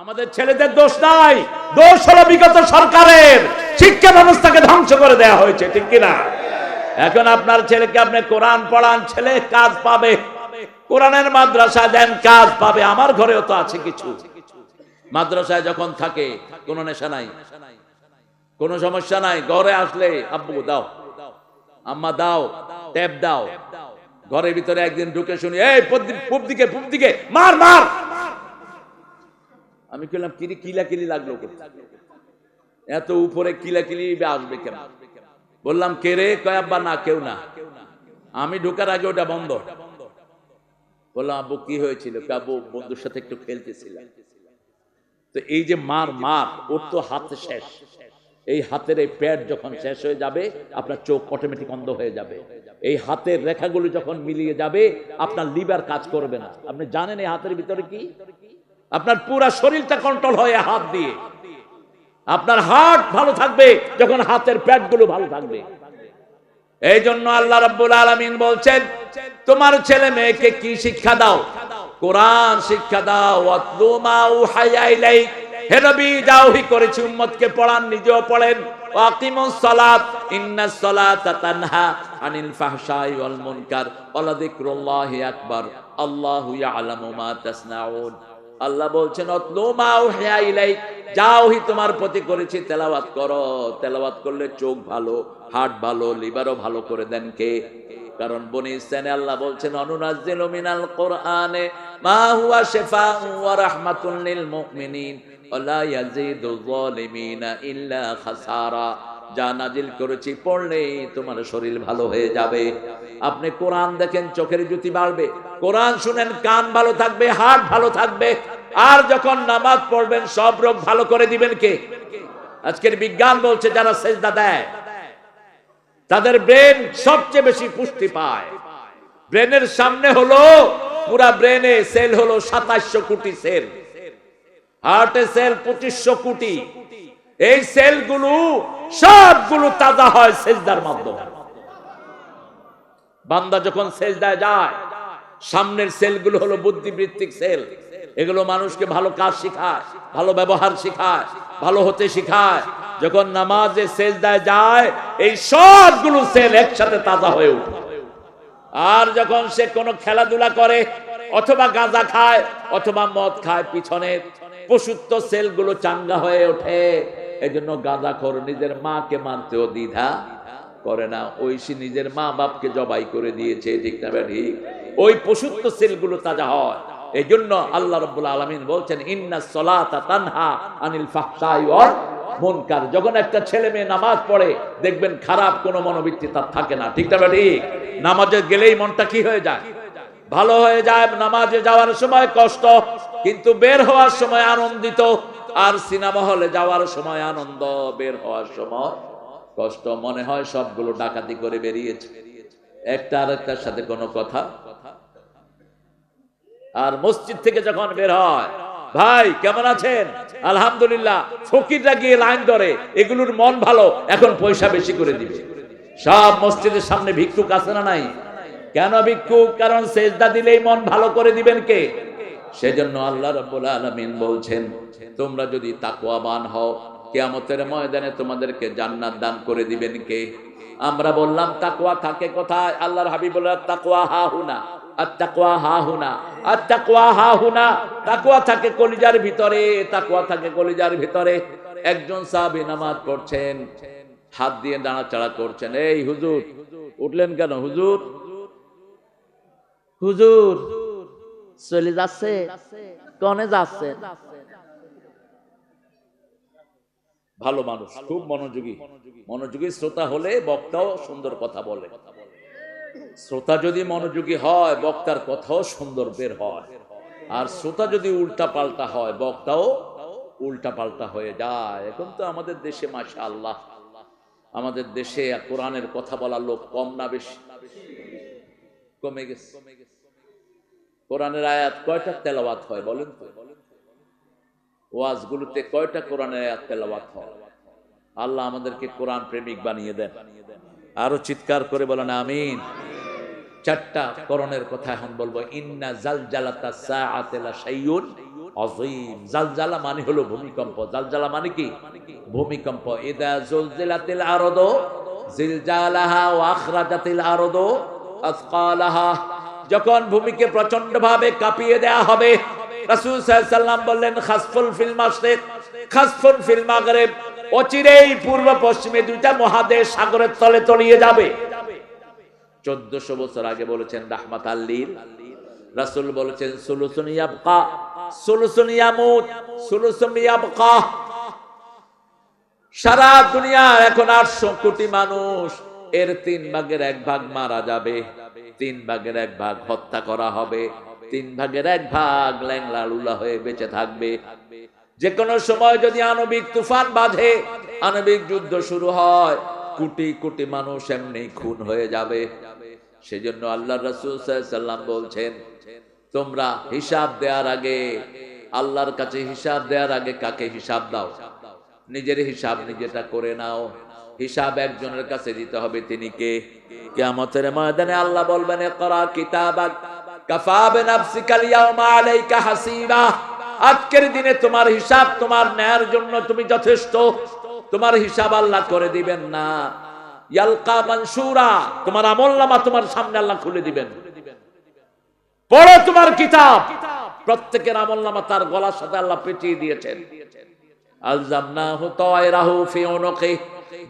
আমাদের ছেলেদের দোষ নাই। দোষ হলো বিগত সরকারের। শিক্ষা ব্যবস্থাকে ধ্বংস করে দেয়া হয়েছে, ঠিক কিনা? এখন আপনার ছেলেকে আপনি কোরআন পড়ান, ছেলে কাজ পাবে। কোরআনের মাদ্রাসা দেন, কাজ পাবে। আমার ঘরেও তো আছে কিছু। মাদ্রাসায় যখন থাকে, কোনো নেশা নাই। কোনো সমস্যা নাই। ঘরে আসলে, আব্বু, দাও। আম্মা, দাও। ট্যাপ দাও। ঘরের ভিতরে একদিন ঢুকে শুনি, এই পূব দিকে পূব দিকে, মার মার। আমি বললাম কিরি, কিলাকিলি লাগল এত উপরে কিলাকিলি আসবে কেন? বললাম, কে রে? কয় না, কেউ না। আমি ঢোকার আগে ওটা বন্ধ। বললাম, আব্বু, কি হয়েছিল? আব্বু, বন্ধুর সাথে একটু খেলতেছিলাম। তো এই যে মার মার, ওর তো হাত শেষ। এই হাতের এই প্যাড যখন শেষ হয়ে যাবে, আপনার চোখ অটোমেটিক অন্ধ হয়ে যাবে। এই হাতের রেখাগুলো যখন মিলিয়ে যাবে, আপনার লিভার কাজ করবে না। আপনি জানেন এই হাতের ভিতরে কি? আপনার পুরা শরীরটা কন্ট্রোল হয় হাত দিয়ে। আপনার হার্ট ভালো থাকবে যখন হাতের প্যাডগুলো ভালো থাকবে। এই জন্য আল্লাহ রাব্বুল আলামিন বলছেন, তোমার ছেলে মেয়েকে কি শিক্ষা দাও? কোরআন শিক্ষা দাও হে নবী করেছি, উম্মতকে পড়ান, নিজেও পড়েন। ওয়াকিমুস সালাত। ইন্নাস সালাতা তানহা আনিল ফাহশাই ওয়াল মুনকার। ওয়ালা যিকরুল্লাহি আকবার। আল্লাহু ইয়ালামু মা তাসনাউন। আল্লাহ বলছেন তোমার প্রতি করেছি তেলাওয়াত করো। তেলাওয়াত করলে চোখ ভালো, হার্ট ভালো, লিভারও ভালো করে দেন কে? কারণ বনি ইসরাইলে আল্লাহ বলছেন, অনুনাজ্জিলু মিনাল কোরআনে, মা হুয়া শিফাউন ওয়া রাহমাতুন লিল মুমিনিন, ওয়া লা ইয়াজিদু যালিমিনা ইল্লা খাসারা। যা নাজিল করেছি, পড়লেই তোমার শরীর ভালো হয়ে যাবে। আপনি কোরআন দেখেন, চোখের জ্যোতি বাড়বে। কোরআন শুনেন, কান ভালো থাকবে হার্ট ভালো থাকবে। আর যখন নামাজ পড়বেন, সব রোগ ভালো করে দিবেন কে? আজকের বিজ্ঞান বলছে, যারা সেজদা দেয়, তাদের ব্রেন সবচেয়ে বেশি পুষ্টি পায়। ব্রেনের সামনে হলো, পুরা ব্রেনে সেল হলো সাতাশশো কোটি সেল। হার্টে সেল পঁচিশশো কোটি। এই সেলগুলো সবগুলো তাজা হয় সেজদার মাধ্যমে। বান্দা যখন সেজদায় যায়, সামনের সেলগুলো হলো বুদ্ধিবৃত্তিক সেল। এগুলো মানুষকে ভালো কাজ শেখায়, ভালো ব্যবহার শেখায়, ভালো হতে শেখায়। যখন নামাজে সেজদায় যায়, এই সবগুলো সেল একসাথে তাজা হয়ে ওঠে। আর যখন সে কোনো খেলাধুলা করে, অথবা গাঁজা খায়, অথবা মদ খায়, পিছনে পশুত্ব সেলগুলো চাঙ্গা হয়ে ওঠে। এই জন্য গাঁজা খোর নিজের মাকে মানতেও দ্বিধা করে না। ওই নিজের মা বাপকে জবাই করে দিয়েছে, ঠিক না ঠিক ওই পশুত্ব সেলগুলো তাজা হয়। এই জন্য আল্লাহ রব্বুল আলমিন বলছেন, ইন্না সলাতা তানহা আনিল যখন একটা ছেলে মেয়ে নামাজ পড়ে, দেখবেন খারাপ কোনো মনোবৃত্তি তার থাকে না, ঠিক না ঠিক নামাজে গেলেই মনটা কি হয়ে যায়? ভালো হয়ে যায়, নামাজে যাওয়ার সময় কষ্ট কিন্তু বের হওয়ার সময় আনন্দিত। আর সিনেমা হলে যাওয়ার সময় আনন্দ, বের হওয়ার সময় কষ্ট। মনে হয় সবগুলো ডাকাতি করে বেরিয়েছে। একটা আর একটার সাথে কোনো কথা। আর মসজিদ থেকে যখন বের হয়, ভাই, কেমন আছেন? আলহামদুলিল্লাহ। ফকিররা গিয়ে লাইন ধরে, এগুলোর মন ভালো, এখন পয়সা বেশি করে দিবে। সব মসজিদের সামনে ভিক্ষুক আছে না নাই? কেন ভিক্ষুক? কারণ সেজদা দিলেই মন ভালো করে দিবেন কে? সেজন্য আল্লাহ রাব্বুল আলামিন বলছেন, তোমরা যদি তাকওয়াবান হও, কিয়ামতের ময়দানে তোমাদেরকে জান্নাত দান করে দিবেন কে? আমরা বললাম, তাকওয়া থাকে কোথায়? আল্লাহর হাবিব বললেন তাকুয়া হা হুনা আত্তাকওয়া হা হুনা আত্তাকওয়া হা হুনা তাকওয়া থাকে কলিজার ভিতরে, তাকওয়া থাকে কলিজার ভিতরে। একজন নামাজ পড়ছেন, হাত দিয়ে করছেন, এই উঠলেন কেন হুজুর? হুজুর চলে যাচ্ছে, কনে যাচ্ছে। ভালো মানুষ, খুব মনোযোগী। মনোযোগী শ্রোতা হলে বক্তাও সুন্দর কথা বলে। শ্রোতা যদি মনোযোগী হয়, বক্তার কথাও সুন্দর বের হয়। আর শ্রোতা যদি উল্টা পাল্টা হয়, বক্তাও উল্টা পাল্টা হয়ে যায়। এখন তো আমাদের দেশে মাসা আল্লাহ আমাদের দেশে কোরআনের কথা বলার লোক কম না বেশি। কমে গেছে। কোরআনের আয়াত কয়টা তেলাওয়াত হয় বলেন তো? ওয়াজগুলোতে কয়টা কোরআনের আয়াত তেলাওয়াত হয়? আল্লাহ আমাদেরকে কোরআন প্রেমিক বানিয়ে দেন। আরও চিৎকার করে বলেন, আমিন। চারটা করণের কথা এখন বলব। ইন্না জাল জালাতা সাআতে অজিম জালজালা মানে হলো ভূমিকম্প। জালজালা মানে কি? ভূমিকম্প। ইদা জিলজালাহা ওয়া আসকালাহা যখন ভূমিকে প্রচণ্ড ভাবে কাঁপিয়ে দেয়া হবে, রাসূল সাল্লাম বললেন, খাসফুল খাসফুল অচিরেই পূর্ব পশ্চিমে দুইটা মহাদেশ সাগরের তলে তলিয়ে যাবে। চোদ্দশো বছর আগে বলেছেন রাহমাত আল্লিল বলেছেন, সুলুসুন ইয়াবকা, সুলুসুন ইয়ামুত, সুলুসুন ইয়াবকা। সারা দুনিয়া এখন আটশো কোটি মানুষ এর তিন ভাগের এক ভাগ মারা যাবে, তিন ভাগের এক ভাগ হত্যা করা হবে, তিন ভাগের এক ভাগ ল্যাংলা লুলা হয়ে বেঁচে থাকবে। যে কোনো সময় যদি আণবিক তুফান বাঁধে, আণবিক যুদ্ধ শুরু হয়, কোটি কোটি মানুষ এমনি খুন হয়ে যাবে। সেজন্য আল্লাহ রসুল সাল্লাম বলছেন, তোমরা হিসাব দেওয়ার আগে, আল্লাহর কাছে হিসাব দেওয়ার আগে কাকে হিসাব দাও? নিজের হিসাব নিজেটা করে নাও। হিসাব একজনের কাছে দিতে হবে, তিনি কে? কিয়ামতের ময়দানে আল্লাহ বলবেন করা আজকের দিনে তোমার হিসাব তোমার ন্যায়ের জন্য তুমি যথেষ্ট। তোমার হিসাব আল্লাহ করে দিবেন না। তোমার আমলনামা তোমার সামনে আল্লাহ খুলে দিবেন। পড়ো তোমার কিতাব। প্রত্যেকের আমলনামা তার গলার সাথে আল্লাহ পেঁচিয়ে দিয়েছেন। আলজামনাহু তায়রাহু ফি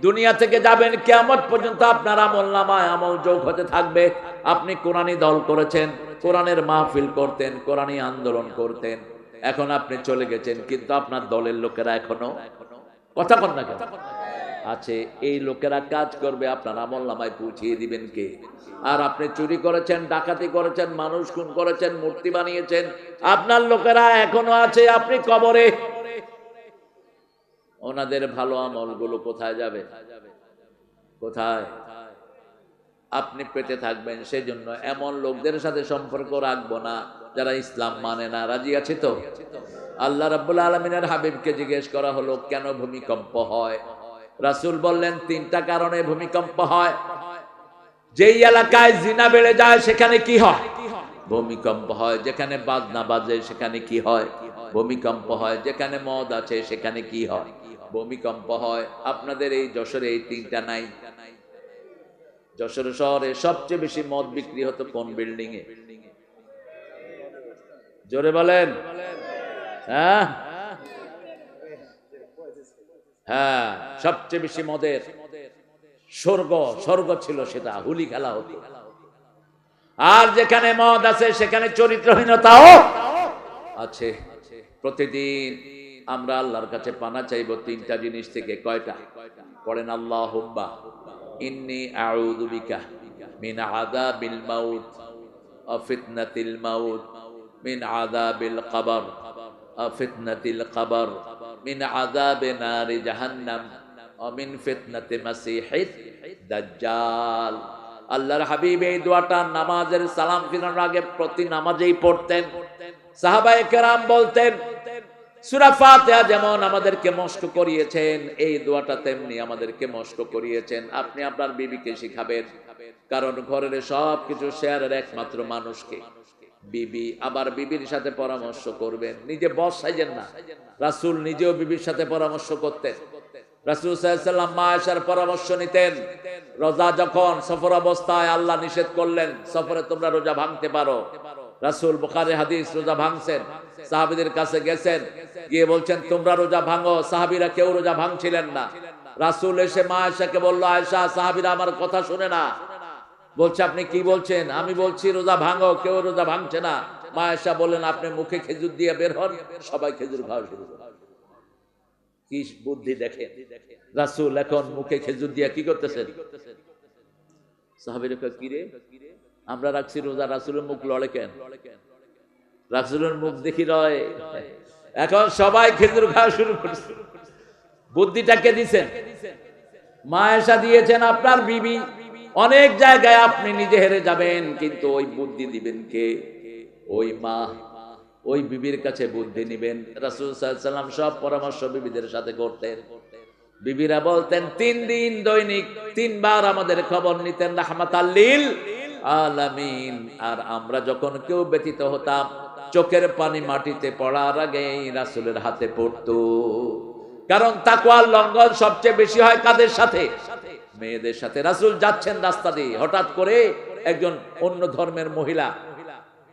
দুনিয়া থেকে যাবেন, কিয়ামত পর্যন্ত আপনার আমল নামায় আমল যোগ হতে থাকবে। আপনি কোরআনি দল করেছেন, কোরআনের মাহফিল করতেন কোরআনি আন্দোলন করতেন। এখন আপনি চলে গেছেন, কিন্তু আপনার দলের লোকেরা এখনও কথা কন না কেন? আছে এই লোকেরা কাজ করবে, আপনার আমল নামায় পৌঁছিয়ে দিবেন কে? আর আপনি চুরি করেছেন, ডাকাতি করেছেন, মানুষ খুন করেছেন, মূর্তি বানিয়েছেন, আপনার লোকেরা এখনও আছে, আপনি কবরে ওনাদের ভালো আমলগুলো কোথায় যাবে? কোথায়? আপনি পেতে থাকবেন, সেজন্য এমন লোকদের সাথে সম্পর্ক রাখব না, যারা ইসলাম মানে না। রাজি আছে তো? আল্লাহ রাব্বুল আলমিনের হাবিবকে জিজ্ঞেস করা হলো, কেন ভূমিকম্প হয়? রাসূল বললেন, তিনটা কারণে ভূমিকম্প হয়। যেই এলাকায় জিনা বেড়ে যায়, সেখানে কি হয়? ভূমিকম্প হয়। যেখানে বাজনা বাজে, সেখানে কি হয়? ভূমিকম্প হয়। যেখানে মদ আছে, সেখানে কি হয়? ভূমিকম্প হয়। আপনাদের এই যশোরে এই তিনটা নাই। যশোর শহরে সবচেয়ে বেশি মদ বিক্রি হতো কোন বিল্ডিং এ? জোরে বলেন। হ্যাঁ? হ্যাঁ সবচেয়ে বেশি মদের স্বর্গ স্বর্গ ছিল সেটা, হুলি খেলা হতো। আর যেখানে মদ আছে, সেখানে চরিত্রহীনতাও আছে। প্রতিদিন আমরা আল্লাহর কাছে পানা চাইব তিনটা জিনিস থেকে, কয়টা? পড়েন আল্লাহ হুম্বা ইন্নি আউযু বিকা মিন আযাবিল মাউত ওয়া ফিতনাতিল মাউত, মিন আযাবিল কবর ওয়া ফিতনাতিল কবর, মিন আযাবি নারি জাহান্নাম অমিন মিন ফিতনাতি মাসিহিদ দাজ্জাল। আল্লাহর হাবিব এই দোয়াটা নামাজের সালাম ফিরানোর আগে প্রতি নামাজেই পড়তেন। সাহাবায়ে কেরাম বলতেন সূরা ফাতিহা যেমন আমাদেরকে করিয়েছেন, এই দোয়াটা তেমনি আমাদেরকে করিয়েছেন। আপনি আপনার বিবিকে শিখাবেন, কারণ ঘরের সব কিছু শেয়ারের একমাত্র মানুষকে। বিবি আবার বিবির সাথে পরামর্শ করবেন। নিজে বস সাইজেন না। রাসূল নিজেও বিবির সাথে পরামর্শ করতেন। রাসূল সাল্লাল্লাহু মা আয়েশার পরামর্শ নিতেন। রোজা যখন সফর অবস্থায় আল্লাহ নিষেধ করলেন, সফরে তোমরা রোজা ভাঙতে পারো। রাসূল বুখারী হাদিস রোজা ভাঙছেন, সাহাবীদের কাছে গেছেন, গিয়ে বলছেন, তোমরা রোজা ভাঙো, সাহাবীরা কেউ রোজা ভাঙছিলেন না। রাসূল এসে মা আয়েশাকে বলল, আয়েশা, সাহাবীরা আমার কথা শুনে না। বলছে, আপনি কি বলছেন? আমি বলছি, রোজা ভাঙো, কেউ রোজা ভাঙছে না। মা আয়েশা বললেন, আপনি মুখে খেজুর দিয়ে বের হন, সবাই খেজুর খাওয়া শুরু কি বুদ্ধি দেখেন। রাসূল এখন মুখে খেজুর দিয়ে কি করতেছেন? সাহাবীরা কি রে? আমরা রাখছি রোজা, রাসূলের মুখ লড়ে কেন? রাসূলের মুখ দেখি রয় এখন সবাই খেজুর খাওয়া শুরু করছে। বুদ্ধিটা কে দিছেন? মায়েশা দিয়েছেন, আপনার বিবি অনেক জায়গায় আপনি নিজে হেরে যাবেন, কিন্তু ওই বুদ্ধি দিবেন কে? ওই মা, ওই বিবির কাছে বুদ্ধি নিবেন। রাসূল সাল্লাম সব পরামর্শ বিবিদের সাথে করতেন। বিবিরা বলতেন, তিন দিন দৈনিক তিনবার আমাদের খবর নিতেন রাহমাতাল্লিল আলামিন। আর আমরা যখন কেউ ব্যতীত হতাম, চোখের পানি মাটিতে পড়ার আগেই রাসুলের হাতে পড়তো। কারণ তাকওয়ার লঙ্ঘন সবচেয়ে বেশি হয় কাদের সাথে? মেয়েদের সাথে। রাসুল যাচ্ছেন রাস্তা দিয়ে, হঠাৎ করে একজন অন্য ধর্মের মহিলা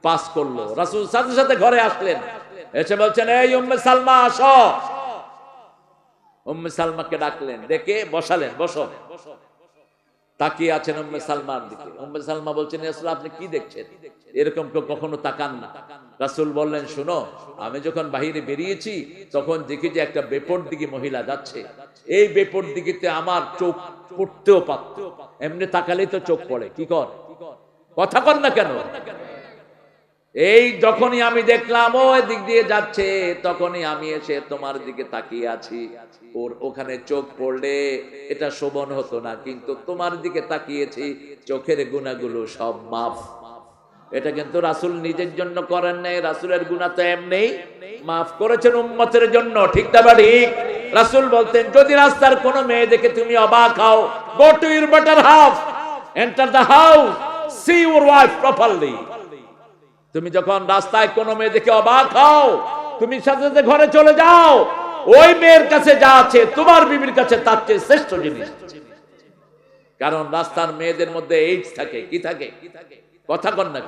পাস করল। রাসুল সাথে সাথে ঘরে আসলেন। এসে বলছেন, এই উম্মে সালমা, আসো। উম্মে সালমাকে ডাকলেন, ডেকে বসালেন, বসো। তাকিয়ে আছেন উম্মে সালমার দিকে। উম্মে সালমা বলছেন আসলে আপনি কি দেখছেন? এরকম কেউ কখনো তাকান না। রাসূল বললেন, শুনো, আমি যখন বাহিরে বেরিয়েছি, তখন দেখি যে একটা বেপর দিকে মহিলা যাচ্ছে। এই বেপর দিকে আমার চোখ পড়তেও পারত। এমনি তাকালেই তো চোখ পড়ে। কি কর? কথা কর না কেন? এই যখনই আমি দেখলাম, ও দিক দিয়ে যাচ্ছে, তখনই আমি এসে তোমার দিকে তাকিয়ে আছি। ওর ওখানে চোখ পড়লে এটা শোভন হতো না, কিন্তু তোমার দিকে তাকিয়েছি, চোখের গুণাগুলো সব মাফ। এটা কিন্তু রাসুল নিজের জন্য করেন নাই, রাসুলের গুণা তো এমনি মাফ করেছেন উম্মতের জন্য, ঠিক বা ঠিক? রাসুল বলতেন, যদি রাস্তার কোনো মেয়ে দেখে তুমি অবাক হও go to your better half enter the house see your wife properly তুমি যখন রাস্তায় কোনো মেয়ে দেখে অবাক হও, তুমি সাথে সাথে ঘরে চলে যাও, ওই মেয়ের কাছে যা আছে, তোমার বিবির কাছে তার চেয়ে শ্রেষ্ঠ জিনিস। কারণ রাস্তার মেয়েদের মধ্যে এইডস থাকে, কি থাকে? কথা কন না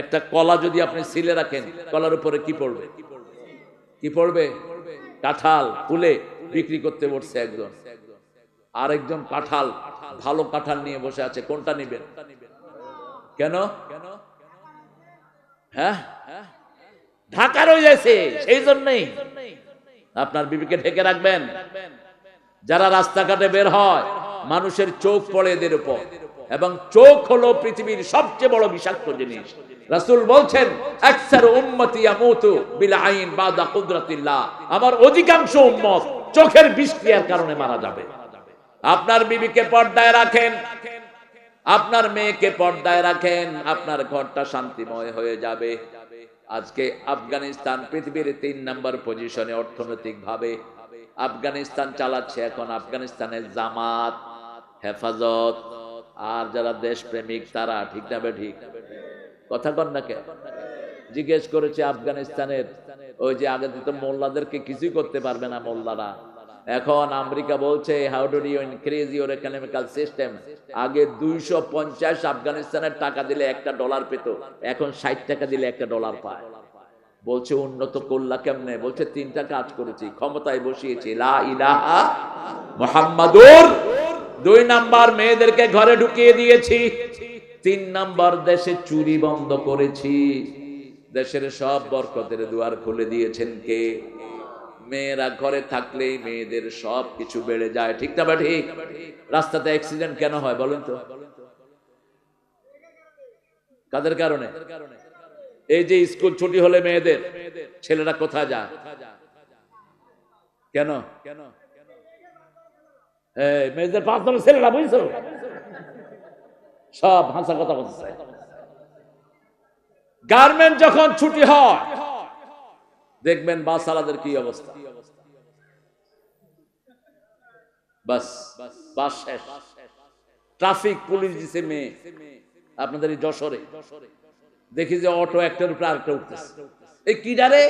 একটা কলা যদি আপনি সিলে রাখেন, কলার উপরে কি পড়বে? কি পড়বে? কাঁঠাল ফুলে বিক্রি করতে বসছে একজন। আরেকজন কাঁঠাল, ভালো কাঁঠাল নিয়ে বসে আছে, কোনটা নিবেন? কেন কেন? হ্যাঁ? ঢাকা রয়ে যাচ্ছে সেই জন্যই। আপনার বিবিকে ঢেকে রাখবেন। যারা রাস্তাঘাটে বের হয়, মানুষের চোখ পড়ে এদের উপর। এবং চোখ হলো পৃথিবীর সবচেয়ে বড় বিষাক্ত জিনিস। রাসূল বলছেন আইন আমার অধিকাংশ উম্মত চোখের বিষক্রিয়ার কারণে মারা যাবে। আপনার বিবিকে পর্দায় রাখেন। আপনার মেয়েকে পর্দায় রাখেন, আপনার ঘরটা শান্তিময় হয়ে যাবে। আজকে আফগানিস্তান পৃথিবীর তিন নম্বর পজিশনে অর্থনৈতিক ভাবে আফগানিস্তান চালাচ্ছে এখন আফগানিস্তানের জামাত, হেফাজত। আর যারা দেশপ্রেমিক, তারা ঠিক না ঠিক। কথা কন না কে জিজ্ঞেস করেছে আফগানিস্তানের, ওই যে আগে তো মোল্লাদেরকে কিছুই করতে পারবে না মোল্লারা। এখন আমেরিকা বলছে how do you increase your economical system আগে দুইশো পঞ্চাশ আফগানিস্তানের টাকা দিলে একটা ডলার পেত, এখন ষাট টাকা দিলে একটা ডলার পায়। বলছে, উন্নত করলা কেমনে? বলছে, তিনটা কাজ করেছি, ক্ষমতায় বসিয়েছি, লা দুই নাম্বার মেয়েদেরকে ঘরে ঢুকিয়ে দিয়েছি, তিন নাম্বার দেশে চুরি বন্ধ করেছি। দেশের সব বরকতের দুয়ার খুলে দিয়েছেন কে? মেয়েরা ঘরে থাকলেই মেয়েদের সব কিছু বেড়ে যায়, ঠিক না বা ঠিক? রাস্তাতে অ্যাক্সিডেন্ট কেন হয় বলেন তো? কাদের কারণে? এই যে স্কুল ছুটি হলে মেয়েদের, ছেলেরা কোথায় যায়? কেন? কেন মেয়েদের পাঁচ দলের ছেলেরা, বুঝছ? সব হাসা কথা বলছে গার্মেন্ট যখন ছুটি হয় দেখবেন বাস আলাদের কি অবস্থা? ট্রাফিক পুলিশ দিছে মেয়ে। আপনাদের এই যশোরে। দেখি যে অটো একটার উপরে আরেকটা উঠতেছে। এই কি ডারে